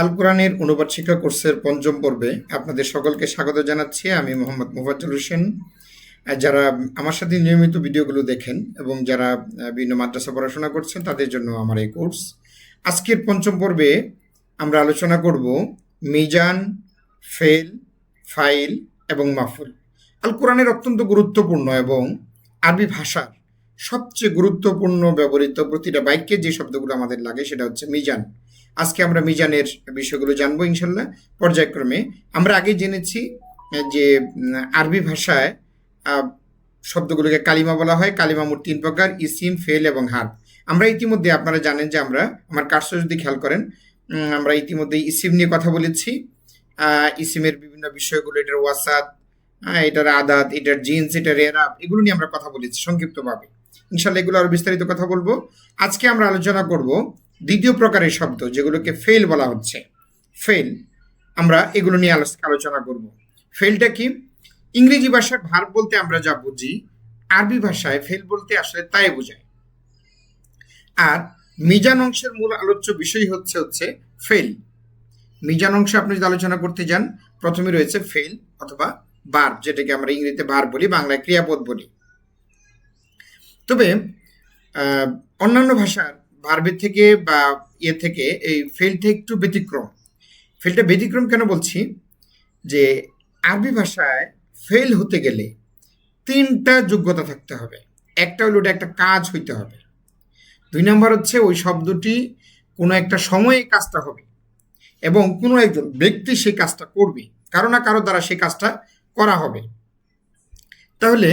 আল কোরআনের অনুবাদ শিক্ষা কোর্সের পঞ্চম পর্বে আপনাদের সকলকে স্বাগত জানাচ্ছি। আমি মোহাম্মদ মুফাজ্জল হোসেন। যারা আমার সাথে নিয়মিত ভিডিওগুলো দেখেন এবং যারা বিভিন্ন মাদ্রাসা পড়াশোনা করছেন, তাদের জন্য আমার এই কোর্স। আজকের পঞ্চম পর্বে আমরা আলোচনা করব মিজান ফেল ফাইল এবং মাফুল। আল কোরআনের অত্যন্ত গুরুত্বপূর্ণ এবং আরবি ভাষার সবচেয়ে গুরুত্বপূর্ণ ব্যবহৃত প্রতিটা বাক্যে যে শব্দগুলো আমাদের লাগে সেটা হচ্ছে মিজান। আজকে আমরা মিজানের বিষয়গুলো জানব ইনশাল্লাহ। পর্যায়ক্রমে আমরা আগে জেনেছি যে আরবি ভাষায় শব্দগুলোকে কালিমা বলা হয়। কালিমা মোট তিন প্রকার, ইসিম, ফেল এবং হার। আমরা ইতিমধ্যে, আপনারা জানেন যে আমরা, আমার কার্স যদি খেয়াল করেন আমরা ইতিমধ্যে ইসিম নিয়ে কথা বলেছি। ইসিমের বিভিন্ন বিষয়গুলো, এটার ওয়াসাদ এটার আদাত, এটার জিন্স, এটার এরাব, এগুলো নিয়ে আমরা কথা বলেছি সংক্ষিপ্তভাবে। ইনশাল্লাহ এগুলো আরও বিস্তারিত কথা বলব। আজকে আমরা আলোচনা করব দ্বিতীয় প্রকারের শব্দ, যেগুলোকে ফেল বলা হচ্ছে। ফেল আমরা এগুলো নিয়ে আলোচ- আলোচনা করব। ফেলটা কি? ইংরেজি ভাষায় ভার বলতে আমরা যা বুঝি, আরবি ভাষায় ফেল বলতে আসলে তাই বোঝায়। আর মিজান অংশের মূল আলোচ্য বিষয় হচ্ছে হচ্ছে ফেল মিজান অংশে আপনি যদি আলোচনা করতে যান, প্রথমে রয়েছে ফেল অথবা বার যেটাকে আমরা ইংরেজিতে বার বলি, বাংলায় ক্রিয়াপদ বলি। তবে অন্যান্য ভাষার ভার্বের থেকে বা ইয়ে থেকে এই ফেলটা একটু ব্যতিক্রম। ফেলটা ব্যতিক্রম কেন বলছি? যে আরবি ভাষায় ফেল হতে গেলে তিনটা যোগ্যতা থাকতে হবে। একটা হলো ওটা একটা কাজ হইতে হবে। দুই নম্বর হচ্ছে ওই শব্দটি কোনো একটা সময়ে কাজটা হবে এবং কোনো একজন ব্যক্তি সেই কাজটা করবে, কারও না কারও দ্বারা সেই কাজটা করা হবে। তাহলে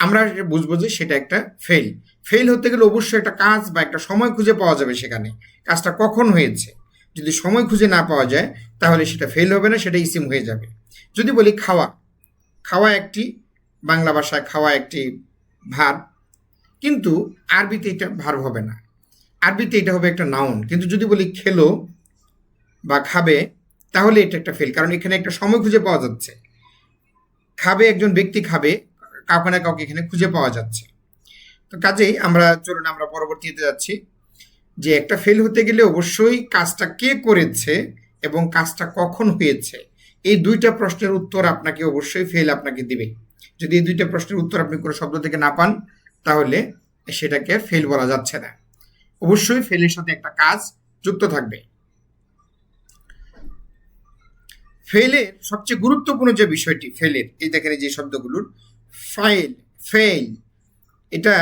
আমরা বুঝব যে সেটা একটা ফেল ফেল হতে গেলে অবশ্যই একটা কাজ বা একটা সময় খুঁজে পাওয়া যাবে সেখানে। কাজটা কখন হয়েছে? যদি সময় খুঁজে না পাওয়া যায়, তাহলে সেটা ফেল হবে না, সেটা ইসিম হয়ে যাবে। যদি বলি খাওয়া খাওয়া একটি, বাংলা ভাষায় খাওয়া একটি ভার, কিন্তু আরবিতে এটা ভার হবে না। আরবিতে এটা হবে একটা নাউন কিন্তু যদি বলি খেলো বা খাবে, তাহলে এটা একটা ফেল কারণ এখানে একটা সময় খুঁজে পাওয়া যাচ্ছে। খাবে একজন ব্যক্তি খাবে কাউকে না কাউকে এখানে খুঁজে পাওয়া যাচ্ছে। তো কাজেই আমরা, চলুন আমরা পরবর্তীতে যাচ্ছি যে একটা ফেল হতে গেলে অবশ্যই কাজটা কে করেছে এবং কাজটা কখন হয়েছে? এই দুইটা প্রশ্নের উত্তর আপনাকে অবশ্যই ফেল আপনাকে দিবে। যদি এই দুইটা প্রশ্নের উত্তর আপনি কোনো শব্দ থেকে না পান, তাহলে সেটাকে ফেল বলা যাচ্ছে না। অবশ্যই ফেলের সাথে একটা কাজ যুক্ত থাকবে। ফেলের সবচেয়ে গুরুত্বপূর্ণ যে বিষয়টি ফেলের এই দেখেন যে শব্দগুলোর ফাইল ফেল এটা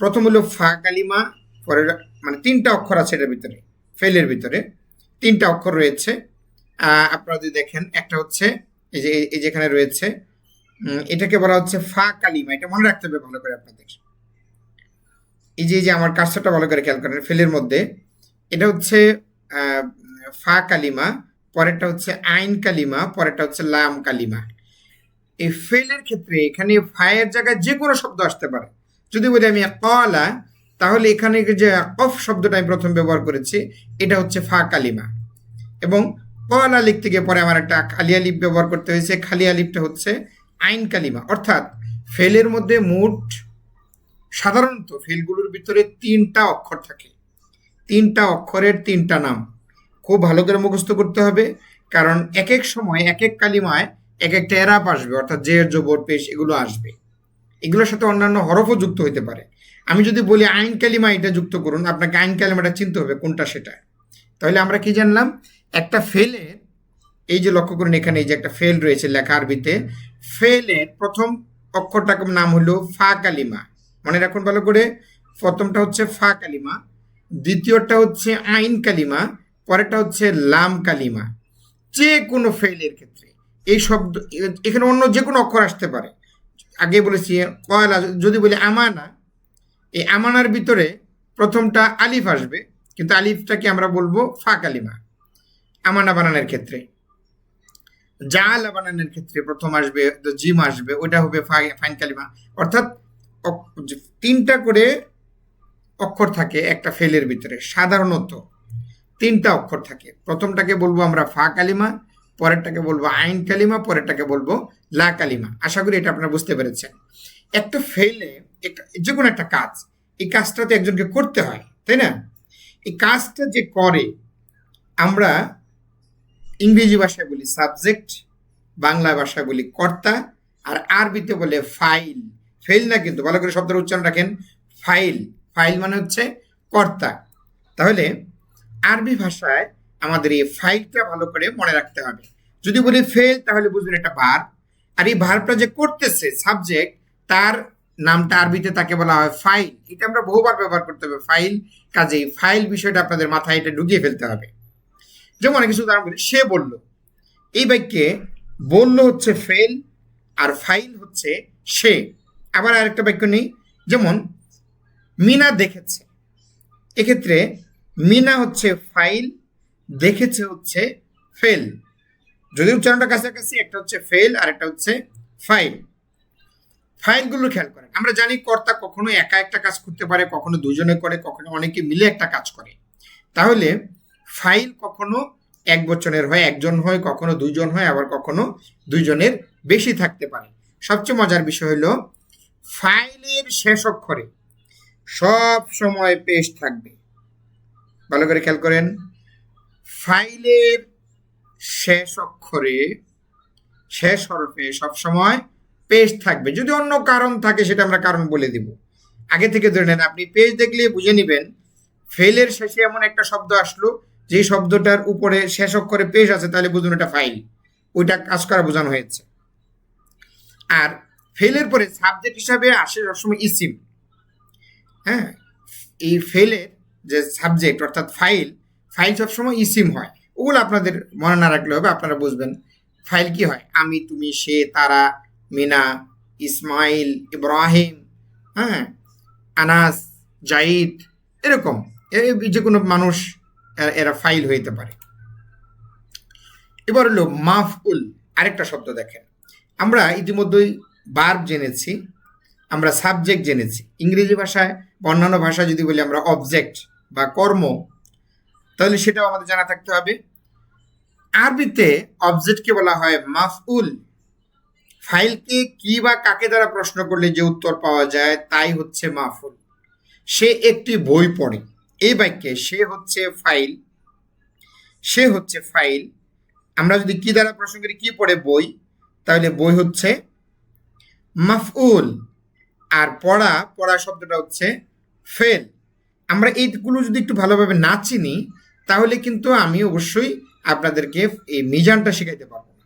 প্রথম হলো ফা কালিমা পরে মানে তিনটা অক্ষর আছে এটার ভিতরে ফেলের ভিতরে। তিনটা অক্ষর রয়েছে। আপনারা যদি দেখেন, একটা হচ্ছে এই যে, এই যেখানে রয়েছে এটাকে বলা হচ্ছে ফা কালিমা। এটা মনে রাখতে হবে ভালো করে আপনাদের। এই যে যে আমার কাজটা ভালো করে খেয়াল করেন ফেলের মধ্যে। এটা হচ্ছে ফা কালিমা, পরেরটা হচ্ছে আইন কালিমা, পরেরটা হচ্ছে লাম কালিমা। এই ফেলের ক্ষেত্রে এখানে ফায়ের জায়গায় যে কোনো শব্দ আসতে পারে। যদি বলি আমি কলা, তাহলে এখানে যে অফ শব্দটা আমি প্রথম ব্যবহার করেছি, এটা হচ্ছে ফা কালিমা। এবং কলা লিখতে গিয়ে পরে আমার একটা খালি আলিফ ব্যবহার করতে হয়েছে, খালি আলিফটা হচ্ছে আইন কালিমা। অর্থাৎ ফেলের মধ্যে মোট সাধারণত ফেলগুলোর ভিতরে তিনটা অক্ষর থাকে। তিনটা অক্ষরের তিনটা নাম। খুব ভালো করে মুখস্থ করতে হবে, কারণ এক এক সময় এক এক কালিমায় এক একটা এরাপ আসবে, অর্থাৎ জের, জবর, পেশ, এগুলো আসবে। এগুলোর সাথে অন্যান্য হরফও যুক্ত হতে পারে। আমি যদি বলি আইন কালিমা এটা যুক্ত করুন, আপনাকে আইন কালিমাটা চিনতে হবে কোনটা সেটা। তাহলে আমরা কি জানলাম? একটা ফেলের এই যে লক্ষ্য করুন এখানে এই যে একটা ফেল রয়েছে লেখা আরবিতে, ফেলের প্রথম অক্ষরটার নাম হলো ফা কালিমা। মনে রাখুন ভালো করে, প্রথমটা হচ্ছে ফা কালিমা, দ্বিতীয়টা হচ্ছে আইন কালিমা, পরেরটা হচ্ছে লাম কালিমা। যে কোনো ফেলের ক্ষেত্রে। এই শব্দ, এখানে অন্য যে কোনো অক্ষর আসতে পারে। আগে বলেছি, কয়লা, যদি বলি আমানা, এই আমানার ভিতরে প্রথমটা আলিফ আসবে, কিন্তু আলিফটাকে আমরা বলব ফা কালিমা আমানা বানানোর ক্ষেত্রে। জালা বানানোর ক্ষেত্রে প্রথম আসবে জিম আসবে ওটা হবে ফাইন কালিমা। অর্থাৎ তিনটা করে অক্ষর থাকে একটা ফেলের ভিতরে, সাধারণত তিনটা অক্ষর থাকে। প্রথমটাকে বলব আমরা ফা কালিমা পরেরটাকে বলব আইন কালিমা, পরেরটাকে বলব লা কালিমা। আশা করি এটা আপনারা বুঝতে পেরেছেন। একটা ফেলে যে কোনো একটা কাজ, এই কাজটা তো একজনকে করতে হয়, তাই না? এই কাজটা যে করে, আমরা ইংরেজি ভাষায় বলি সাবজেক্ট বাংলা ভাষায় বলি কর্তা, আর আরবিতে বলে ফাইল ফেল না কিন্তু, ভালো করে শব্দের উচ্চারণ রাখেন ফাইল ফাইল মানে হচ্ছে কর্তা। তাহলে আরবি ভাষায় আমাদের এই ফাইলটা ভালো করে মনে রাখতে হবে। যদি বলি ফেল তাহলে বুঝবেন এটা ভার আর এই ভার্বটা যে করতেছে সাবজেক্ট তার নামটা আরবিতে তাকে বলা হয় ফাইল এটা আমরা বহুবার ব্যবহার করতে হবে ফাইল কাজেই ফাইল বিষয়টা আপনাদের মাথায় এটা ঢুকিয়ে ফেলতে হবে। যেমন কিছু উদাহরণ বলি সে বলল, এই বাক্যে বলল হচ্ছে ফেল আর ফাইল হচ্ছে সে। আবার আরেকটা বাক্য নেই, যেমন, মিনা দেখেছে। এক্ষেত্রে, মিনা হচ্ছে ফাইল দেখেছে হচ্ছে ফেল যদি উচ্চারণটা কাছাকাছি, একটা হচ্ছে ফেল আর একটা হচ্ছে ফাইল ফাইলগুলো খেয়াল করেন। আমরা জানি কর্তা কখনো একা একটা কাজ করতে পারে, কখনো দুজনে করে, কখনো অনেকে মিলে একটা কাজ করে। তাহলে ফাইল কখনো এক বচনের হয়, একজন হয়, কখনো দুইজন হয়, আবার কখনো দুইজনের বেশি থাকতে পারে। সবচেয়ে মজার বিষয় হলো ফাইলের শেষ অক্ষরে সব সময় পেশ থাকবে। ভালো করে খেয়াল করেন। ফাইলের শেষ অক্ষরে, শেষ হরফে সবসময় পেজ থাকবে। যদি অন্য কারণ থাকে, সেটা আমরা কারণ বলে দিব। আগে থেকে ধরে নেন, আপনি পেজ দেখলে বুঝে নেবেন ফেলের শেষে এমন একটা শব্দ আসলো, যে শব্দটার উপরে শেষ অক্ষরে পেজ আছে, তাহলে বুঝুন এটা ফাইল ওইটা কাজ করা বোঝানো হয়েছে। আর ফেলের পরে সাবজেক্ট হিসাবে আসে সবসময় ইসিম হ্যাঁ এই ফেলের যে সাবজেক্ট অর্থাৎ ফাইল ফাইল সবসময় ইসিম হয়। ওগুলো আপনাদের মনে না রাখলে হবে, আপনারা বুঝবেন ফাইল কি হয়। আমি, তুমি, সে, তারা, মিনা, ইসমাইল, ইব্রাহিম হ্যাঁ আনাস, জাইদ, এরকম। যে কোনো মানুষ এরা ফাইল হইতে পারে। এবার হলো মাফউল, আরেকটা শব্দ দেখেন। আমরা ইতিমধ্যেই বার্ব জেনেছি, আমরা সাবজেক্ট জেনেছি। ইংরেজি ভাষায় অন্যান্য ভাষা যদি বলি আমরা অবজেক্ট বা কর্ম তাহলে সেটাও আমাদের জানা থাকতে হবে। আরবিতে অবজেক্টকে বলা হয় মাফউল। ফাইলকে কি বা কাকে দ্বারা প্রশ্ন করলে যে উত্তর পাওয়া যায় তাই হচ্ছে মাফুল সে একটি বই পড়ে, এই বাক্যে সে হচ্ছে ফাইল, সে হচ্ছে ফাইল। আমরা যদি কি দ্বারা প্রশ্ন করি, কি পড়ে বই? তাহলে বই হচ্ছে মাফউল। আর পড়া পড়া শব্দটা হচ্ছে ফেল। আমরা এইগুলো যদি একটু ভালোভাবে না চিনি তাহলে কিন্তু আমি অবশ্যই আপনাদেরকে এই মিজানটা শেখাইতে পারব না।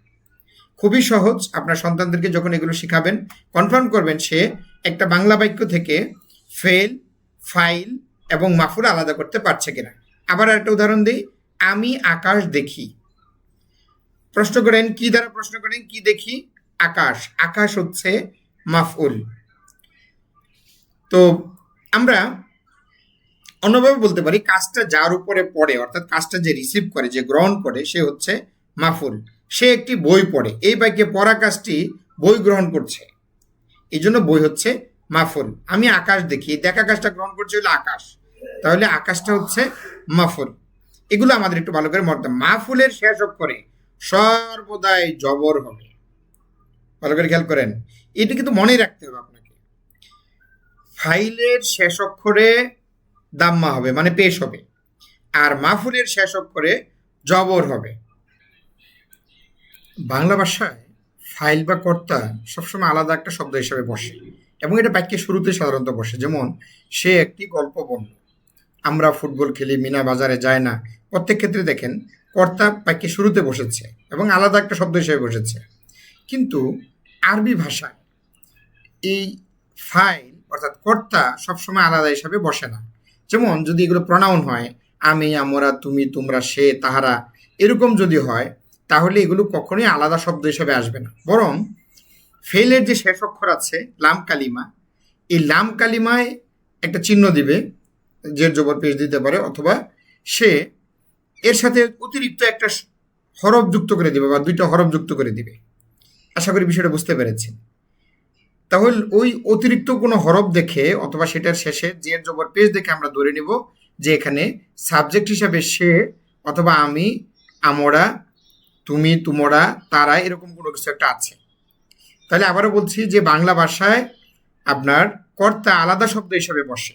খুবই সহজ, আপনার সন্তানদেরকে যখন এগুলো শেখাবেন কনফার্ম করবেন সে একটা বাংলা বাক্য থেকে ফেল ফাইল এবং মাফুল আলাদা করতে পারছে কিনা। আবার একটা উদাহরণ দিই, আমি আকাশ দেখি। প্রশ্ন করেন, কি দ্বারা প্রশ্ন করেন? কি দেখি? আকাশ। আকাশ হচ্ছে মাফউল তো আমরা অন্যভাবে বলতে পারি, কাজটা যার উপরে পড়ে, অর্থাৎ কাজটা যে রিসিভ করে, যে গ্রহণ করে, সে হচ্ছে মাফুল সে একটি বই পড়ে। এই বাইকে পড়া কাজটি বই গ্রহণ করছে। এই জন্য বই হচ্ছে মাফুল আমি আকাশ দেখি, দেখা কাজটা গ্রহণ করছে হলো আকাশ। তাহলে আকাশটা হচ্ছে মাফুল এগুলো আমাদের একটু ভালো করে মনে মাহফুলের শেষ অক্ষরে সর্বদাই জবর হবে। ভালো করে খেয়াল করেন। এটা কিন্তু মনে রাখতে হবে আপনাকে। ফাইলের শেষ অক্ষরে দাম্মা হবে মানে পেশ হবে। আর মাহফুলের শেষ অক্ষরে জবর হবে। বাংলা ভাষায় ফাইল বা কর্তা সবসময় আলাদা একটা শব্দ হিসেবে বসে এবং এটা বাক্যের শুরুতে সাধারণত বসে। যেমন, সে একটি গল্প বলল, আমরা ফুটবল খেলি, মিনা বাজারে যায় না। প্রত্যেক ক্ষেত্রে দেখেন, কর্তা বাক্যের শুরুতে বসেছে এবং আলাদা একটা শব্দ হিসেবে বসেছে। কিন্তু আরবি ভাষায় এই ফাইল অর্থাৎ কর্তা সবসময় আলাদা হিসাবে বসে না। যেমন যদি এগুলো প্রনাউন হয়, আমি, আমরা, তুমি, তোমরা, সে, তাহারা, এরকম যদি হয়, তাহলে এগুলো কখনোই আলাদা শব্দ হিসেবে আসবে না। বরং ফেলের যে শেষ অক্ষর আছে, লাম কালিমা, এই লাম কালিমায় একটা চিহ্ন দিবে, যে জবর পেশ দিতে পারে, অথবা সে এর সাথে অতিরিক্ত একটা হরফ যুক্ত করে দিবে, বা দুইটা হরফ যুক্ত করে দিবে। আশা করি বিষয়টা বুঝতে পেরেছেন। তাহলে ওই অতিরিক্ত কোনো হরফ দেখে অথবা সেটার শেষে যে জবর পেজ দেখে আমরা ধরে নিব যে এখানে সাবজেক্ট হিসাবে সে অথবা আমি, আমরা, তুমি, তোমরা, তারা এরকম কোনো কিছু একটা আছে। তাহলে আবারও বলছি যে বাংলা ভাষায় আপনার কর্তা আলাদা শব্দ হিসাবে বসে।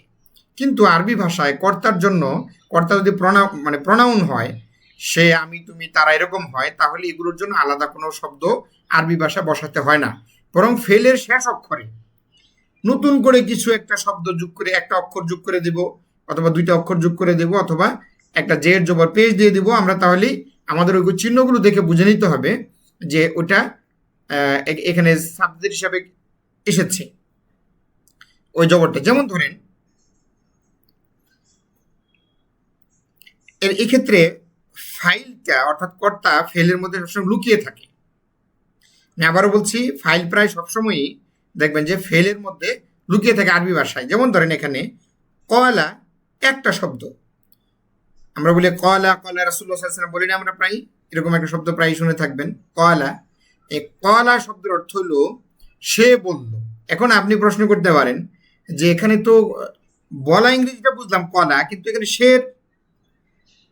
কিন্তু আরবি ভাষায় কর্তার জন্য, কর্তা যদি প্রণা মানে প্রনাউন হয়, সে, আমি, তুমি, তারা এরকম হয়, তাহলে এগুলোর জন্য আলাদা কোনো শব্দ আরবি ভাষা বসাতে হয় না। বরং ফেলের শেষ অক্ষরে। নতুন করে কিছু একটা শব্দ যোগ করে, একটা অক্ষর যোগ করে দেব, অথবা দুইটা অক্ষর যোগ করে দেব, অথবা একটা জের জবর পেজ দিয়ে দিব। আমরা তাহলেই আমাদের ওই চিহ্নগুলো দেখে বুঝে নিতে হবে যে ওটা এখানে সাবজেক্ট হিসাবে এসেছে। ওই জবরটা, যেমন ধরেন, এর এক্ষেত্রে ফাইলটা অর্থাৎ কর্তা ফেলের মধ্যে সবসময় লুকিয়ে থাকে। আবারও বলছি ফাইল প্রায় সবসময়ই দেখবেন যে ফেলের মধ্যে লুকিয়ে থাকে আরবি ভাষায়। যেমন ধরেন এখানে কয়লা একটা শব্দ। আমরা বলি কয়লা কয়লা রাসুল্লাহ বলি না আমরা প্রায় এরকম একটা শব্দ প্রায় শুনে থাকবেন। কয়লা এই কয়লা শব্দের অর্থ হলো সে বলল। এখন আপনি প্রশ্ন করতে পারেন যে এখানে তো, বলা ইংরেজিটা বুঝলাম কলা, কিন্তু এখানে শের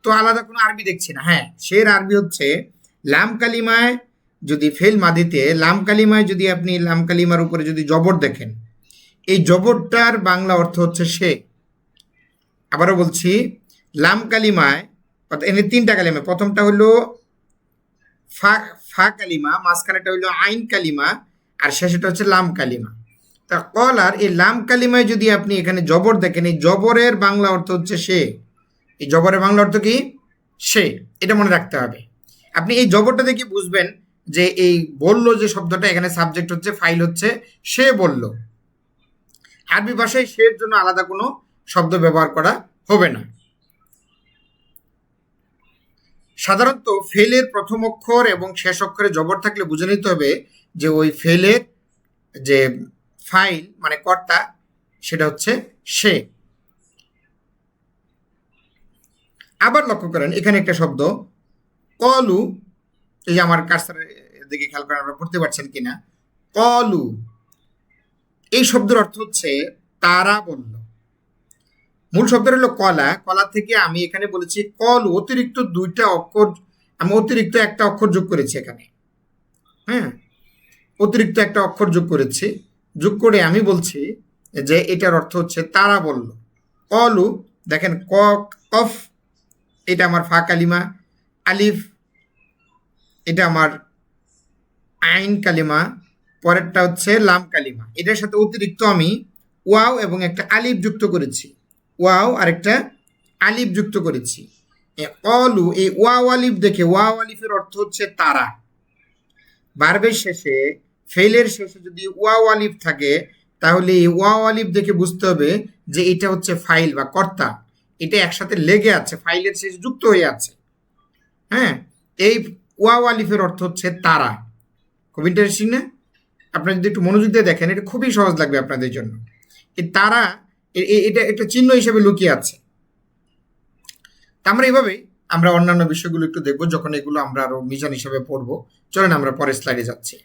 তো আলাদা কোনো আরবি দেখছি না। হ্যাঁ শের আরবি হচ্ছে, লাম কালিমায় যদি ফেল মাদিতে, লাম কালিমায় যদি আপনি, লাম কালিমার উপরে যদি জবর দেখেন, এই জবরটার বাংলা অর্থ হচ্ছে সে। আবারও বলছি, লাম কালিমায় এখানে তিনটা কালিমা, প্রথমটা হলো ফা ফা কালিমা মাঝখানেটা হলো আইন কালিমা, আর শেষেটা হচ্ছে লাম কালিমা। তা কল আর এই লাম কালিমায় যদি আপনি এখানে জবর দেখেন, এই জবরের বাংলা অর্থ হচ্ছে সে। এই জবরের বাংলা অর্থ কি? সে। এটা মনে রাখতে হবে। আপনি এই জবরটা দেখে বুঝবেন যে এই বলল যে শব্দটা, এখানে সাবজেক্ট হচ্ছে ফাইল হচ্ছে, সে বলল। আরবি ভাষায় সে জন্য আলাদা কোনো শব্দ ব্যবহার করা হবে না। সাধারণত ফেলের প্রথম অক্ষর এবং শেষ অক্ষরে জবর থাকলে বুঝে নিতে হবে যে ওই ফেলের যে ফাইল মানে কর্তা, সেটা হচ্ছে সে। আবার লক্ষ্য করেন, এখানে একটা শব্দ, কলু এই আমার কার্সারের দিকে খেয়াল করেন আপনারা পড়তে পারছেন কিনা? কলু। এই শব্দের অর্থ হচ্ছে তারা বলল। মূল শব্দটা হলো কলা। কলা থেকে আমি এখানে বলেছি কল। অতিরিক্ত দুইটা অক্ষর, আমি অতিরিক্ত একটা অক্ষর যোগ করেছি এখানে। হ্যাঁ? অতিরিক্ত একটা অক্ষর যোগ করেছি। যোগ করে আমি বলছি যে এটার অর্থ হচ্ছে তারা বলল। কলু, দেখেন ক কফ, এটা আমার ফা কালিমা। আলিফ এটা আমার আইন কালিমা, পরেরটা হচ্ছে লাম কালিমা। এটার সাথে অতিরিক্ত আমি ওয়াও এবং একটা আলিফ যুক্ত করেছি। ওয়াও আর একটা আলিফ যুক্ত করেছি। অলু, এই ওয়াও আলিফ দেখে ওয়াও আলিফের অর্থ হচ্ছে তারা। বারবের শেষে ফেলের শেষে যদি ওয়াও আলিফ থাকে, তাহলে এই ওয়াও আলিফ দেখে বুঝতে হবে যে এটা হচ্ছে ফাইল বা কর্তা। এটা একসাথে লেগে আছে, ফাইলের শেষে যুক্ত হয়ে আছে। হ্যাঁ? এই ওয়াও আলিফের অর্থ হচ্ছে তারা। খুব ইন্টারেস্টিং না আপনারা যদি একটু মনোযোগ দিয়ে দেখেন, এটা খুবই সহজ লাগবে আপনাদের জন্য। এই তারা এটা একটা চিহ্ন হিসেবে লুকিয়ে আছে। আমরা এইভাবেই আমরা অন্যান্য বিষয়গুলো একটু দেখব, যখন এগুলো আমরা আরও মিশন হিসেবে পড়ব। চলেন আমরা পরের স্লাইডে যাচ্ছি।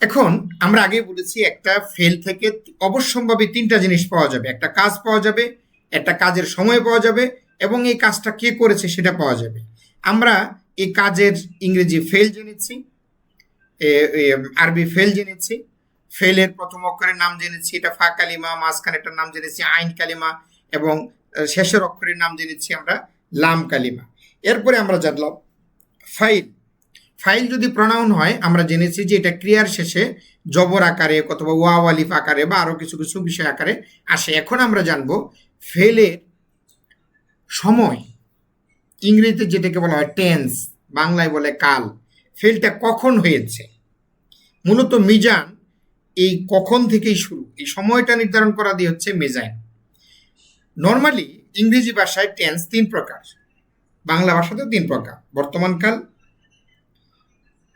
এখন আমরা আগে বলেছি, একটা ফেল থেকে অবশ্যম্ভাবী তিনটা জিনিস পাওয়া যাবে। একটা কাজ পাওয়া যাবে, একটা কাজের সময় পাওয়া যাবে, এবং এই কাজটা কে করেছে সেটা পাওয়া যাবে। আমরা এই কাজের ইংরেজি ফেল জেনেছি এ- এ, আরবি ফেল জেনেছি ফেলের প্রথম অক্ষরের নাম জেনেছি এটা ফা কালিমা মাঝখানেটার নাম জেনেছি আইন কালিমা এবং শেষের অক্ষরের নাম জেনেছি আমরা লাম কালিমা। এরপরে আমরা জানলাম ফাইল ফাইল যদি প্রনাউন হয় আমরা জেনেছি যে এটা ক্রিয়ার শেষে জবর আকারে অথবা ওয়াও আলিফ আকারে বা আরও কিছু কিছু বিষয় আকারে আসে। এখন আমরা জানব ফেলের সময়। ইংরেজিতে যেটাকে বলা হয় টেন্স বাংলায় বলে কাল ফেলটা কখন হয়েছে? মূলত মিজান এই কখন থেকেই শুরু, এই সময়টা নির্ধারণ করা দিয়ে হচ্ছে মেজাইন নর্মালি ইংরেজি ভাষায় টেন্স তিন প্রকার, বাংলা ভাষাতেও তিন প্রকার, বর্তমানকাল,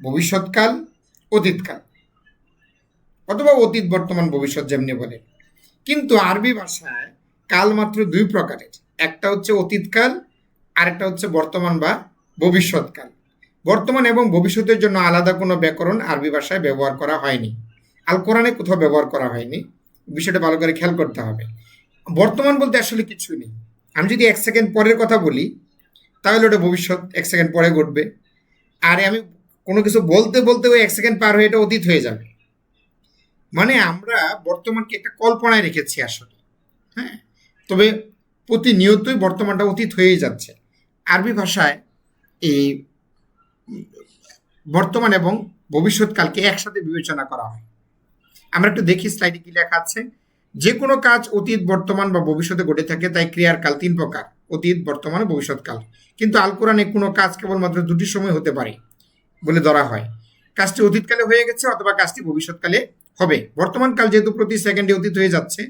ভবিষ্যৎকাল, অতীতকাল, অথবা অতীত, বর্তমান, ভবিষ্যৎ যেমনি বলে। কিন্তু আরবি ভাষায় কাল মাত্র দুই প্রকারের, একটা হচ্ছে অতীতকাল আরেকটা হচ্ছে বর্তমান বা ভবিষ্যৎকাল। বর্তমান এবং ভবিষ্যতের জন্য আলাদা কোনো ব্যাকরণ আরবি ভাষায় ব্যবহার করা হয়নি। আল কোরআনে কোথাও ব্যবহার করা হয়নি। বিষয়টা ভালো করে খেয়াল করতে হবে। বর্তমান বলতে আসলে কিছুই নেই। আমি যদি এক সেকেন্ড পরের কথা বলি, তাহলে ওটা ভবিষ্যৎ এক সেকেন্ড পরে ঘটবে। আর আমি কোনো কিছু বলতে বলতে ওই এক সেকেন্ড পার হয়ে এটা অতীত হয়ে যাবে। মানে আমরা বর্তমানকে একটা কল্পনায় রেখেছি আসলে। হ্যাঁ? তবে প্রতিনিয়তই বর্তমানটা অতীত হয়েই যাচ্ছে। আরবি ভাষায় এই বর্তমান এবং ভবিষ্যৎকালকে একসাথে বিবেচনা করা হয়। আমরা একটু দেখি স্লাইডে কি লেখা আছে। যে কোনো কাজ অতীত, বর্তমান বা ভবিষ্যতে ঘটে থাকে, তাই ক্রিয়ার কাল তিন প্রকার, অতীত, বর্তমান ভবিষ্যৎকাল। কিন্তু আল কোরআনে কোনো কাজ কেবলমাত্র দুটি সময় হতে পারে বলে ধরা হয়। কাজটি অতীতকালে হয়ে গেছে অথবা কাজটি ভবিষ্যৎকালে হবে। বর্তমান কাল যেহেতু প্রতি সেকেন্ডে অতীত হয়ে যাচ্ছে,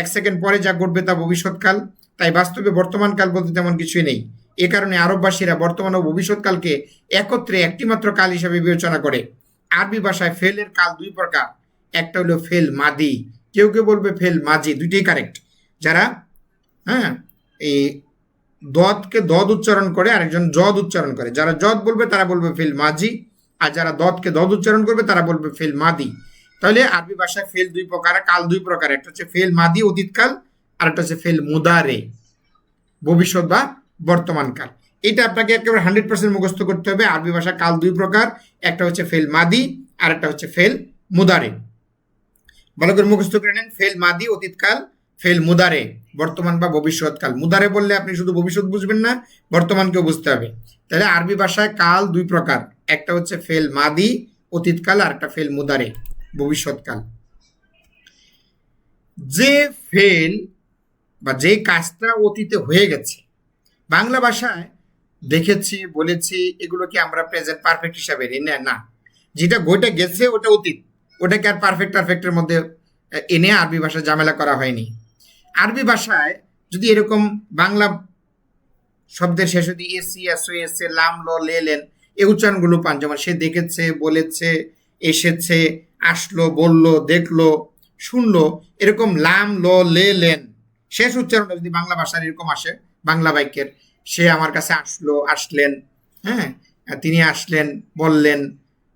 এক সেকেন্ড পরে যা ঘটবে তা ভবিষ্যৎকাল, তাই বাস্তবে বর্তমান কাল বলতে তেমন কিছুই নেই। এ কারণে আরববাসীরা বর্তমান ও ভবিষ্যৎকালকে একত্রে একটিমাত্র কাল হিসাবে বিবেচনা করে। আরবি ভাষায় ফেলের কাল দুই প্রকার। একটা হলো ফেল মাদি। কেউ কেউ বলবে ফেল মাজি, দুইটাই কারেক্ট যারা হ্যাঁ এই দদকে দদ উচ্চারণ করে, আরেকজন জদ উচ্চারণ করে। যারা জদ বলবে, তারা বলবে ফেল মাজি। আর যারা দদকে দদ উচ্চারণ করবে, তারা বলবে ফেল মাদি। তাহলে আরবি ভাষায় ফেল দুই প্রকার, কাল দুই প্রকার। একটা হচ্ছে ফেল মাদি অতীতকাল আর একটা হচ্ছে ফেল মুদারে। ভবিষ্যৎ বা বর্তমান কাল। এটা আপনাকে একেবারে হান্ড্রেড পার্সেন্ট মুখস্থ করতে হবে। আরবি ভাষা কাল দুই প্রকার। একটা হচ্ছে ফেল মাদি আর একটা হচ্ছে ফেল মুদারে। ভালো করে মুখস্থ করে নেন। ফেল মাদি, অতীতকাল, ফেল মুদারে। বর্তমান বা ভবিষ্যৎকাল। মুদারে বললে আপনি শুধু ভবিষ্যৎ বুঝবেন না, বর্তমানকেও বুঝতে হবে। তাহলে আরবি ভাষায় কাল দুই প্রকার। একটা হচ্ছে ফেল মাদি, অতীতকাল, আর একটা ফেল মুদারে। ভবিষ্যৎকাল। যে ফেল বা যে কাজটা অতীতে হয়ে গেছে বাংলা ভাষায় দেখেছি, বলেছি এগুলোকে আমরা প্রেজেন্ট পারফেক্ট হিসাবে নিই না। যেটা ঘটে গেছে, ওটা অতীত। ওটাকে আর পারফেক্ট পারফেক্টের মধ্যে এনে আরবি ভাষায় ঝামেলা করা হয়নি। আরবি ভাষায় যদি এরকম বাংলা শব্দের শেষ যদি এসি এসো এসে লাম, ল, লে, লেন এই উচ্চারণগুলো পান। যেমন সে দেখেছে, বলেছে, এসেছে, আসলো, বলল, দেখল, শুনলো, এরকম লাম, ল, লে, লেন, শেষ উচ্চারণটা যদি বাংলা ভাষার এরকম আসে বাংলা বাক্যের সে আমার কাছে আসলো, আসলেন হ্যাঁ? তিনি আসলেন, বললেন,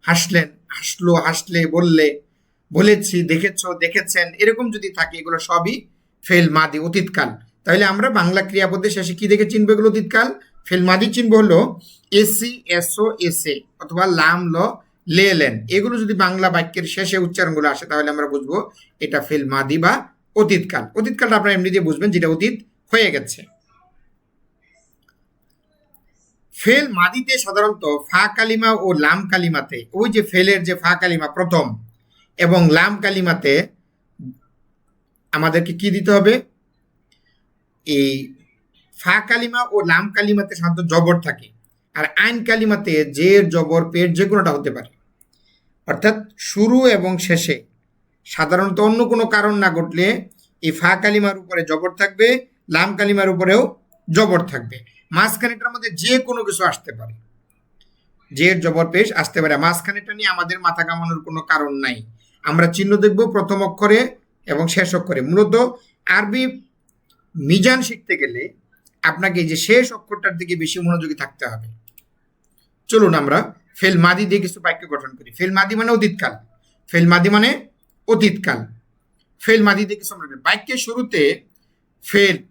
হাসলেন, হাসলো, হাসলে, বললে, বলেছি, দেখেছ, দেখেছেন, এরকম যদি থাকে, এগুলো সবই ফেল মাদি, অতীতকাল। তাহলে আমরা বাংলা ক্রিয়াপদের শেষে কি দেখে চিনবো এগুলো অতীতকাল? ফেল মাদি চিনব হলো এসি, এসও, এসে, অথবা লাম, ল, লে, লেন। এগুলো যদি বাংলা বাক্যের শেষে উচ্চারণগুলো আসে, তাহলে আমরা বুঝব এটা ফেল মাদি বা অতীতকাল। অতীতকালটা আপনারা এমনি দিয়ে বুঝবেন যেটা অতীত হয়ে গেছে। ফেল মাদিতে সাধারণত ফা কালিমা ও লাম কালিমাতে, ওই যে ফেলের যে ফা কালিমা প্রথম এবং লাম কালিমাতে আমাদেরকে কি দিতে হবে? এই ফা কালিমা ও লাম কালিমাতে সাধারণত জবর থাকে। আর আইন কালিমাতে জের জবর, পেট যে কোনোটা হতে পারে। অর্থাৎ শুরু এবং শেষে সাধারণত অন্য কোনো কারণ না ঘটলে এই ফা কালিমার উপরে জবর থাকবে, লাম কালিমার উপরেও জবর থাকবে। মাঝখানেটার মধ্যে যে কোনো কিছু আসতে পারে। যে জবর, পেশ আসতে পারে। মাঝখানেটা নিয়ে আমাদের মাথা কামানোর কোনো কারণ নাই। আমরা চিহ্ন দেখব প্রথম অক্ষরে এবং শেষ অক্ষরে। মূলত আরবি মিজান শিখতে গেলে আপনাকে যে শেষ অক্ষরটার দিকে বেশি মনোযোগী থাকতে হবে। চলুন আমরা ফেল মাদি দিয়ে কিছু বাক্য গঠন করি। ফেল মাদি মানে অতীতকাল। ফেল মাদি মানে অতীতকাল। ফেল মাদি দিয়ে কিছু বাক্যের শুরুতে ফেল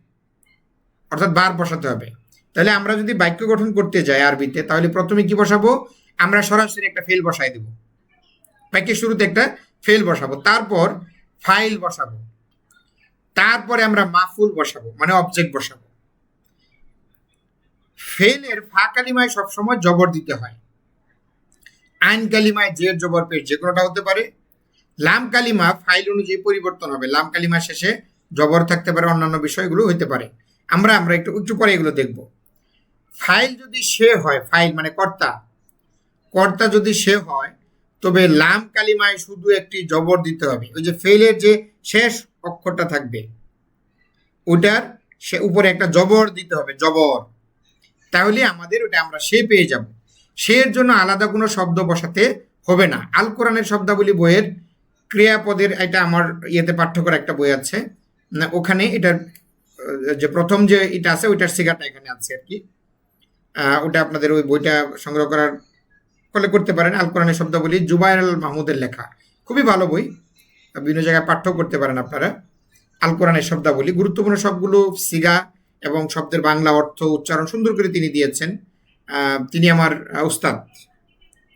অর্থাৎ বার বসাতে হবে। তাহলে আমরা যদি বাক্য গঠন করতে যাই আরবিতে, তাহলে প্রথমে কি বসাবো? আমরা সরাসরি একটা ফেল বসাই দেব। বাক্যের শুরুতে একটা ফেল বসাবো। তারপর ফাইল বসাবো। তারপরে আমরা মাফুল বসাবো মানে অবজেক্ট বসাবো। ফেলের ফা কালিমায় সবসময় জবর দিতে হয়। আইন কালিমায় জের জবর পেশ যে কোনোটা হতে পারে। লাম কালিমা ফাইল অনুযায়ী পরিবর্তন হবে। লাম কালিমা শেষে জবর থাকতে পারে, অন্যান্য বিষয়গুলো হইতে পারে। আমরা আমরা একটু একটু পরে এগুলো দেখব। ফাইল যদি সে হয়, ফাইল মানে কর্তা কর্তা যদি সে হয়, তবে লাম কালিমায় শুধু একটি জবর দিতে হবে। ওই যে ফেলের যে শেষ অক্ষরটা থাকবে, ওটার সে উপরে একটা জবর দিতে হবে, জবর। তাহলে আমাদের ওটা আমরা সে পেয়ে যাব। সের জন্য আলাদা কোনো শব্দ বসাতে হবে না। আল কোরআনের শব্দাবলী বইয়ের ক্রিয়াপদের এটা আমার ইয়েতে পাঠ্যকর একটা বই আছে। ওখানে এটার যে প্রথম যে এটা আছে, ওইটার সিগাটা এখানে আছে আর কি। ওটা আপনাদের ওই বইটা সংগ্রহ করার ফলে করতে পারেন। আল কোরআনের শব্দাবলী জুবাইর আল মাহমুদের লেখা। খুবই ভালো বই। বিভিন্ন জায়গায় পাঠ্য করতে পারেন আপনারা। আল কোরআনের শব্দাবলী, গুরুত্বপূর্ণ সবগুলো সিগা এবং শব্দের বাংলা অর্থ উচ্চারণ সুন্দর করে তিনি দিয়েছেন। তিনি আমার উস্তাদ।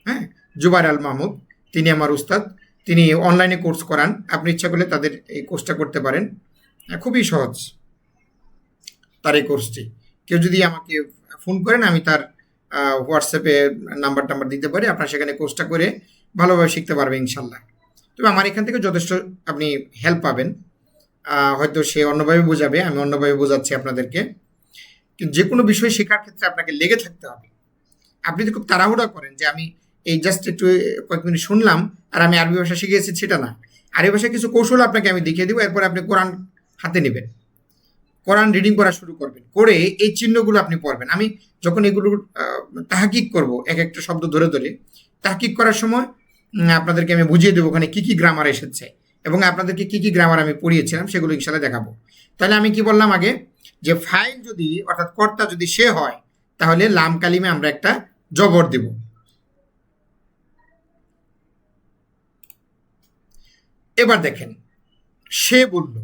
হ্যাঁ জুবাইর আল মাহমুদ, তিনি আমার উস্তাদ। তিনি অনলাইনে কোর্স করান। আপনি ইচ্ছা করলে তাদের এই কোর্সটা করতে পারেন। খুবই সহজ তার এই কোর্সটি। কেউ যদি আমাকে ফোন করেন, আমি তার হোয়াটসঅ্যাপে নাম্বার টাম্বার দিতে পারি। আপনার সেখানে কোর্সটা করে ভালোভাবে শিখতে পারবে ইনশাল্লাহ তবে আমার এখান থেকে যথেষ্ট আপনি হেল্প পাবেন। হয়তো সে অন্যভাবে বোঝাবে, আমি অন্যভাবে বোঝাচ্ছি আপনাদেরকে। যে কোনো বিষয় শেখার ক্ষেত্রে আপনাকে লেগে থাকতে হবে। আপনি যদি খুব তাড়াহুড়া করেন যে আমি এই জাস্ট একটু কয়েক মিনিট শুনলাম, আর আমি আরবি ভাষা শিখে এসেছি, সেটা না। আরবি ভাষায় কিছু কৌশল আপনাকে আমি দেখিয়ে দেবো, এরপর আপনি কোরআন হাতে নেবেন। কোরআন রিডিং করা শুরু করবেন। করে এই চিহ্নগুলো আপনি পড়বেন। আমি যখন এগুলো তাহাকিক করব, এক একটা শব্দ ধরে ধরে, তাহাকিক করার সময় আপনাদেরকে আমি বুঝিয়ে দেবো ওখানে কি কি গ্রামার এসেছে এবং আপনাদেরকে কি কি গ্রামার আমি পড়িয়েছিলাম, সেগুলো ইনশাল্লাহ দেখাবো। তাহলে আমি কি বললাম আগে? যে ফাইল যদি, অর্থাৎ কর্তা যদি সে হয়, তাহলে লাম কালিমে আমরা একটা জবর দেব। এবার দেখেন, সে বলল,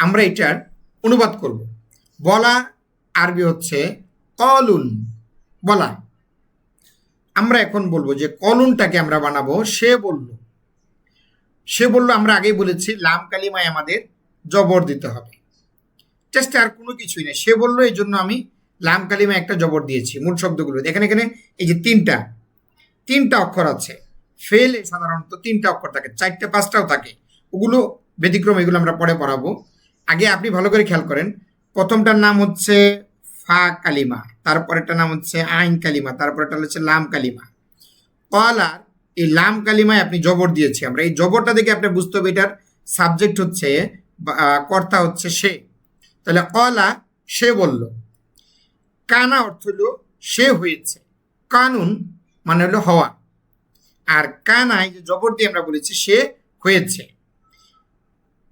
আমরা এটার অনুবাদ করব। বলা আরবি হচ্ছে কলুন। বলা। আমরা এখন বলব যে কলুনটাকে আমরা বানাবো। সে বলল। সে বলল, আমরা আগেই বলেছি, লাম কালিমায় আমাদের জবর দিতে হবে। জাস্ট আর কোনো কিছুই নেই। সে বলল, এই জন্য আমি লাম কালিমায় একটা জবর দিয়েছি, মূল শব্দগুলো এখানে এখানে এই যে তিনটা তিনটা অক্ষর আছে। ফেলে সাধারণত তিনটা অক্ষর থাকে, চারটে, পাঁচটাও থাকে। ওগুলো ব্যতিক্রম, এগুলো আমরা পরে পড়াবো। আগে আপনি ভালো করে খেয়াল করেন। প্রথমটার নাম হচ্ছে ফা কালিমা, তারপরেরটার নাম হচ্ছে আইন কালিমা তারপরেরটা হচ্ছে লাম কালিমা। কলার এই লাম কালিমায় আপনি জবর দিয়েছি আমরা। এই জবরটা দেখে আপনি বুঝতে হবে এটার সাবজেক্ট হচ্ছে কর্তা হচ্ছে সে। তাহলে কলা সে বলল, কানা অর্থ হলো সে হয়েছে। কানুন মানে হলো হওয়া। আর কানায় যে জবর দিয়ে আমরা বলেছি সে হয়েছে।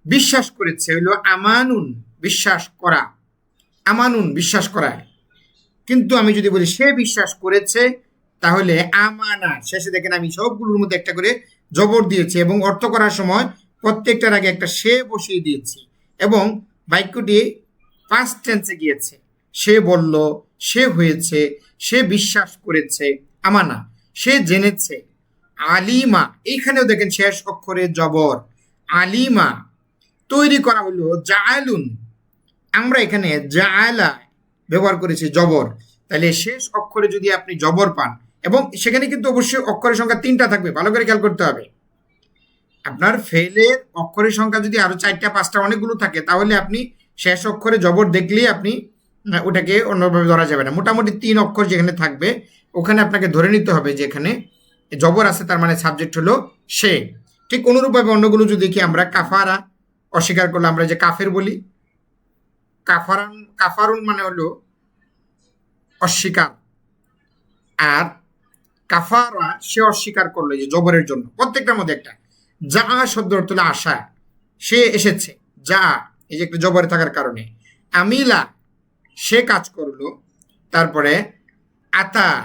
বিশ্বাস করেছে হলো আমানুন বিশ্বাস করা। আমানুন বিশ্বাস করা কিন্তু আমি যদি বলি সে বিশ্বাস করেছে, তাহলে আমানা, শেষে দেখেন আমি সবগুলোর মধ্যে একটা করে জবর দিয়েছি এবং অর্থ করার সময় প্রত্যেকটার আগে একটা সে বসিয়ে দিয়েছি এবং বাক্যটি পাস্ট টেন্সে গিয়েছে। সে বলল, সে হয়েছে, সে বিশ্বাস করেছে, আমানা, সে জেনেছে। আলিমা, এইখানেও দেখেন শেষ অক্ষরে জবর। আলিমা তৈরি করা হলো জায়ালুন। আমরা এখানে জায়ালা ব্যবহার করেছি, জবর। তাহলে শেষ অক্ষরে যদি আপনি জবর পান, এবং সেখানে কিন্তু অবশ্যই অক্ষরের সংখ্যা তিনটা থাকবে, ভালো করে খেয়াল করতে হবে। আপনার ফেলের অক্ষরের সংখ্যা যদি আরও চারটা, পাঁচটা অনেকগুলো থাকে, তাহলে আপনি শেষ অক্ষরে জবর দেখলেই আপনি ওটাকে অন্যভাবে ধরা যাবে না। মোটামুটি তিন অক্ষর যেখানে থাকবে, ওখানে আপনাকে ধরে নিতে হবে যে এখানে জবর আছে, তার মানে সাবজেক্ট হলো সে। ঠিক অনুরূপভাবে অন্যগুলো যদি কি আমরা, কাফারা অস্বীকার করলে আমরা যে কাফের বলি, কাফারান, কাফারুন মানে হলো অস্বীকার। আর কাফারা, সে অস্বীকার করল যে জবরের জন্য। প্রত্যেকটার মধ্যে একটা। যা শব্দ হলো আশা। সে এসেছে। যা, এই যে একটা জবরে থাকার কারণে। আমিলা, সে কাজ করল। তারপরে আতা,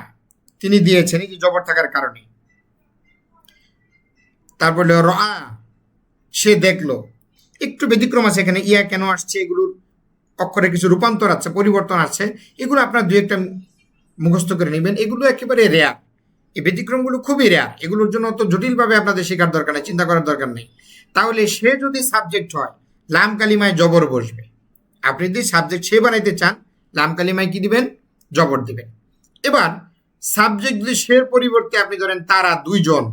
তিনি দিয়েছেন এই যে জবর থাকার কারণে। তারপরে রা, সে দেখল। একটু ব্যতিক্রম আছে এখানে। ইয়া কেন আসছে? এগুলোর অক্ষরে কিছু রূপান্তর আছে, পরিবর্তন আছে। এগুলো আপনার দু একটা মুখস্থ করে নেবেন। এগুলো একেবারে রেয়ার এই ব্যতিক্রমগুলো খুবই রেয়ার এগুলোর জন্য অত জটিলভাবে আপনাদের শেখার দরকার নেই, চিন্তা করার দরকার নেই। তাহলে সে যদি সাবজেক্ট হয়, লাম কালিমায় জবর বসবে। আপনি যদি সাবজেক্ট সে বানাইতে চান, লাম কালিমায় কি দিবেন? জবর দিবেন। এবার সাবজেক্ট যদি সের পরিবর্তে আপনি ধরেন তারা দুইজন,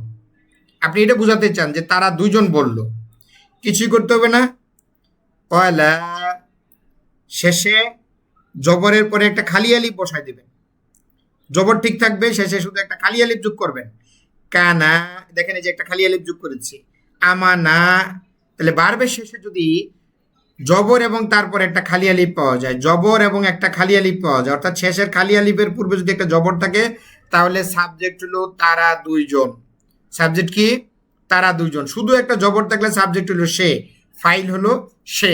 আপনি এটা বোঝাতে চান যে তারা দুইজন বলল। কিছুই করতে হবে না। পয়লা শেষে জবরের পরে একটা খালি আলিফ বসায় দিবেন। জবর ঠিক থাকবে, শেষে শুধু একটা খালি আলিফ যোগ করবেন। কানা, দেখেন এই যে একটা খালি আলিফ যোগ করেছি। আমানা, তাহলে বারবের শেষে যদি জবর এবং তারপর একটা খালি আলিফ পাওয়া যায়, জবর এবং একটা খালি আলিফ পাওয়া যায়, অর্থাৎ শেষের খালি আলিফের পূর্বে যদি একটা জবর থাকে, তাহলে সাবজেক্ট হলো তারা দুইজন। সাবজেক্ট কি? তারা দুইজন। শুধু একটা জবর থাকলে সাবজেক্ট হলো সে ফাইল হলো সে।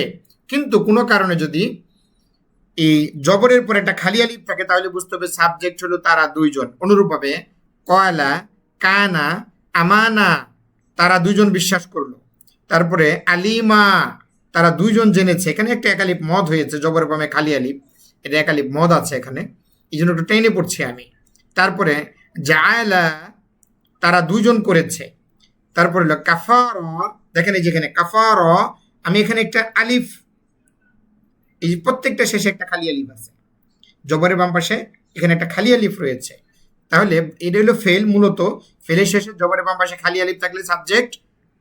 কিন্তু কোনো কারণে যদি এই জবরের পর একটা খালি আলিফ থাকে, তাহলে বুঝতে হবে সাবজেক্ট হলো তারা দুইজন। অনুরূপভাবে কয়লা, কানা, আমানা, তারা দুইজন বিশ্বাস করল। তারপরে আলিমা, তারা দুইজন জেনেছে। এখানে একটা একালিপ মদ হয়েছে, জবরের পামে খালি আলিপ এটা একালিপ মদ আছে এখানে। এই জন্য একটু টেনে পড়ছি আমি। তারপরে, জায়লা, তারা দুইজন করেছে। তারপরে হলো কাফার, দেখেন এই যেখানে কাফার, আমি এখানে একটা আলিফ, এই প্রত্যেকটা শেষে একটা খালি আলিফ আছে। জবরের বাম পাশে এখানে একটা খালি আলিফ রয়েছে। তাহলে এটা হলো ফেল মূলত। ফেলের শেষে জবরের বাম পাশে খালি আলিফ থাকলে সাবজেক্ট,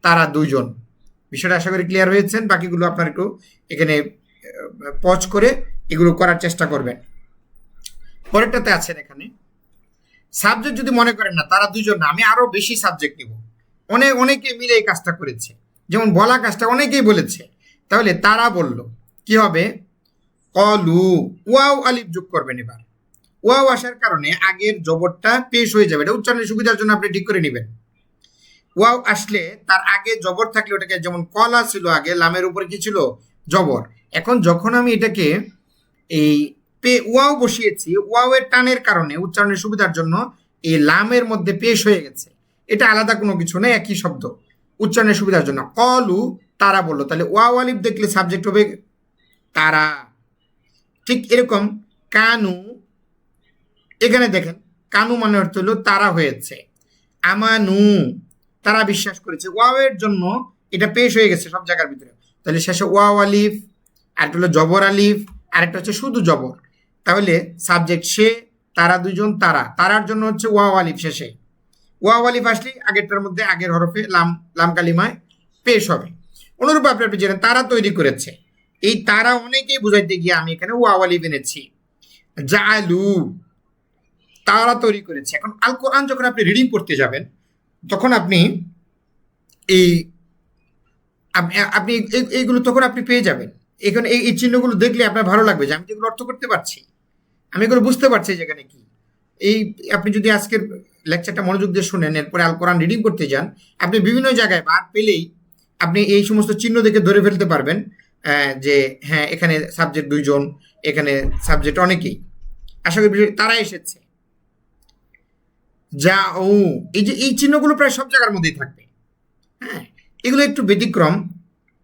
তারা দুইজন। বিষয়টা আশা করি ক্লিয়ার হয়েছেন। বাকিগুলো আপনার একটু এখানে পজ করে এগুলো করার চেষ্টা করবেন। পরেরটাতে আছেন এখানে। সাবজেক্ট যদি মনে করেন না, তারা দুজন না, আমি আরও বেশি সাবজেক্ট নিব। অনেক অনেকে মিলে এই কাজটা করেছে। যেমন বলা কাজটা অনেকেই বলেছে। তাহলে তারা বলল, কি হবে? কলু, ওয়াও আলিফ যোগ করবেন এবার। ওয়াও আসার কারণে আগের জবরটা পেশ হয়ে যাবে। এটা উচ্চারণের সুবিধার জন্য আপনি ঠিক করে নেবেন। ওয়াও আসলে তার আগে জবর থাকলে ওটাকে যেমন কলা ছিল আগে, লামের উপরে কি ছিল? জবর। এখন যখন আমি এটাকে এই পে, ওয়াও বসিয়েছি ওয়াও এর টানের কারণে উচ্চারণের সুবিধার জন্য এই লামের মধ্যে পেশ হয়ে গেছে। এটা আলাদা কোনো কিছু নেই, একই শব্দ। উচ্চারণের সুবিধার জন্য। কলু, তারা বলল, তাহলে ওয়াও ওয়ালিফ দেখলে সাবজেক্ট হবে তারা। ঠিক এরকম কানু, এখানে দেখেন, কানু মানে অর্থ হলো তারা হয়েছে। আমানু, তারা বিশ্বাস করেছে। ওয়াও এর জন্য এটা পেশ হয়ে গেছে সব জায়গার ভিতরে। তাহলে শেষে ওয়াও আলিফ, আরেকটা হলো জবর আলিফ, আরেকটা হচ্ছে শুধু জবর। তাহলে সাবজেক্ট সে, তারা দুজন তারা। তারার জন্য হচ্ছে ওয়াও আলিফ শেষে। ওয়াও আলিফ আসলেই আগেরটার মধ্যে আগের হরফে লাম লাম কালিমায় পেশ হবে। অনুরূপ আপনি আপনি জানেন, তারা তৈরি করেছে। এই তারা অনেকেই বুঝাইতে গিয়ে আমি এখানে ওয়াও আলিফ এনেছি। জালু, তারা তৈরি করেছে। এখন আল কোরআন যখন আপনি রিডিং করতে যাবেন, তখন আপনি এই আপনি এইগুলো তখন আপনি পেয়ে যাবেন। এখানে এই চিহ্নগুলো দেখলে আপনার ভালো লাগবে যে আমি এগুলো অর্থ করতে পারছি, আমি এগুলো বুঝতে পারছি যেখানে কি। এই আপনি যদি আজকের লেকচারটা মনোযোগ দিয়ে শুনেন, এরপরে আল কোরআন রিডিং করতে যান, আপনি বিভিন্ন জায়গায় বাদ পেলেই আপনি এই সমস্ত চিহ্ন দেখে ধরে ফেলতে পারবেন যে হ্যাঁ এখানে সাবজেক্ট দুইজন, এখানে সাবজেক্ট অনেকেই। আশা করি তারা এসেছে। যা ও এই যে এই চিহ্নগুলো প্রায় সব জায়গার মধ্যেই থাকবে। হ্যাঁ এগুলো একটু ব্যতিক্রম,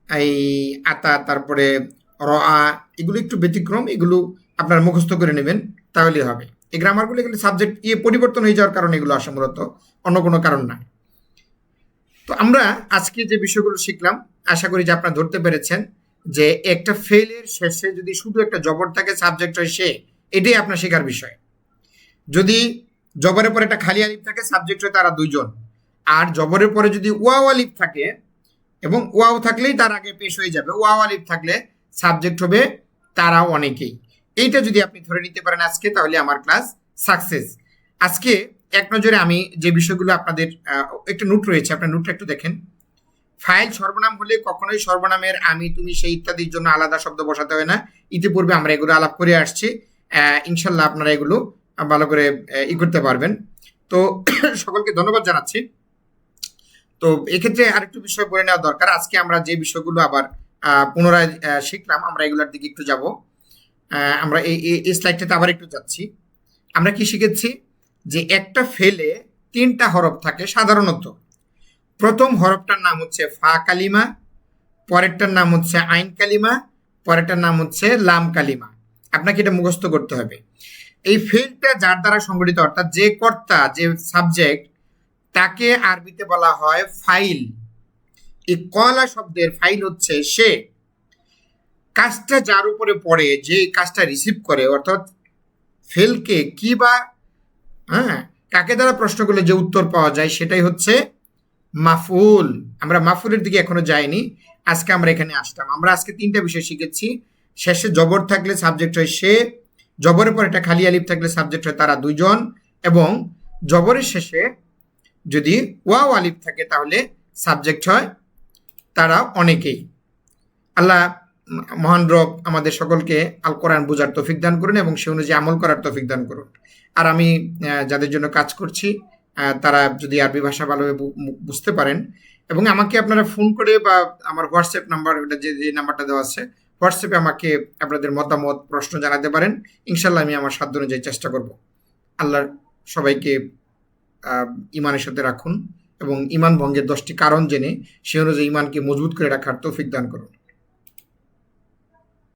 এই আতা, তারপরে র আ এগুলো একটু ব্যতিক্রম, এগুলো আপনার মুখস্থ করে নেবেন, তাহলেই হবে। এই গ্রামারগুলো এগুলো সাবজেক্ট ইয়ে পরিবর্তন হয়ে যাওয়ার কারণে এগুলো আসে মূলত, অন্য কোনো কারণ নাই। তো আমরা আজকে যে বিষয়গুলো শিখলাম, আশা করি যে আপনারা ধরতে পেরেছেন যে একটা ফেলের শেষে যদি শুধু একটা জবর থাকে সাবজেক্ট হয় সে, এটাই আপনার শেখার বিষয়। যদি জবরের পরে একটা খালি আলিফ থাকে সাবজেক্ট হয় তারা দুইজন। আর জবরের পরে যদি ওয়াও আলিফ থাকে, এবং ওয়াও থাকলেই তার আগে পেশ হয়ে যাবে। ওয়াও আলিফ থাকলে সাবজেক্ট হবে তারা অনেকেই। এইটা যদি আপনি ধরে নিতে পারেন আজকে, তাহলে আমার ক্লাস সাকসেস আজকে এক নজরে আমি যে বিষয়গুলো আপনাদের একটা নোট রয়েছে, আপনার নোটটা একটু দেখেন। ফাইল সর্বনাম হলে কখনোই সর্বনামের আমি, তুমি সেই ইত্যাদির জন্য আলাদা শব্দ বসাতে হয় না। ইতিপূর্বে আমরা এগুলো আলাপ করে আসছি। ইনশাল্লাহ আপনারা এগুলো ভালো করে ই করতে পারবেন। তো সকলকে ধন্যবাদ জানাচ্ছি। তো এক্ষেত্রে আরেকটু বিষয় বলে নেওয়া দরকার। আজকে আমরা যে বিষয়গুলো আবার পুনরায় শিখলাম, আমরা এগুলোর দিকে একটু যাব। আমরা এই এই স্লাইডটাতে আবার একটু যাচ্ছি। আমরা কি শিখেছি? যে একটা ফেলে তিনটা হরফ থাকে সাধারণত। প্রথম হরফটার নাম হচ্ছে ফা কালিমা, পরেরটার নাম হচ্ছে আইন কালিমা, পরেরটার নাম হচ্ছে লাম কালিমা। আপনাকে এটা মুখস্থ করতে হবে। এই ফেলটা যার দ্বারা সংগঠিত, অর্থাৎ যে কর্তা, যে সাবজেক্ট তাকে আরবিতে বলা হয় ফাইল। এই কলা শব্দের ফাইল হচ্ছে সে। কাজটা যার উপরে পড়ে, যে কাজটা রিসিভ করে, অর্থাৎ ফেলকে কি বা হ্যাঁ কাকে দ্বারা প্রশ্ন করলে যে উত্তর পাওয়া যায় সেটাই হচ্ছে মাফুল আমরা মাফুলের দিকে এখনও যাইনি, আজকে আমরা এখানে আসতাম আমরা আজকে তিনটা বিষয় শিখেছি। শেষে জবর থাকলে সাবজেক্ট হয় সে, জবরের পর একটা খালি আলিফ থাকলে সাবজেক্ট হয় তারা দুজন এবং জবরের শেষে যদি ওয়াও আলিফ থাকে তাহলে সাবজেক্ট হয় তারা অনেকেই। আল্লাহ মহান রব আমাদের সকলকে আল কোরআন বোঝার তফিক দান করুন এবং সে অনুযায়ী আমল করার তফিক দান করুন। আর আমি যাদের জন্য কাজ করছি তারা যদি আরবি ভাষা ভালোভাবে বুঝতে পারেন এবং আমাকে আপনারা ফোন করে বা আমার হোয়াটসঅ্যাপ নাম্বার, ওটা যে যে নাম্বারটা দেওয়া আছে, হোয়াটসঅ্যাপে আমাকে আপনাদের মতামত, প্রশ্ন জানাতে পারেন। ইনশাল্লাহ আমি আমার সাধ্য অনুযায়ী চেষ্টা করব। আল্লাহ সবাইকে ইমানের সাথে রাখুন এবং ইমান ভঙ্গের দশটি কারণ জেনে সে অনুযায়ী ইমানকে মজবুত করে রাখার তৌফিক দান করুন।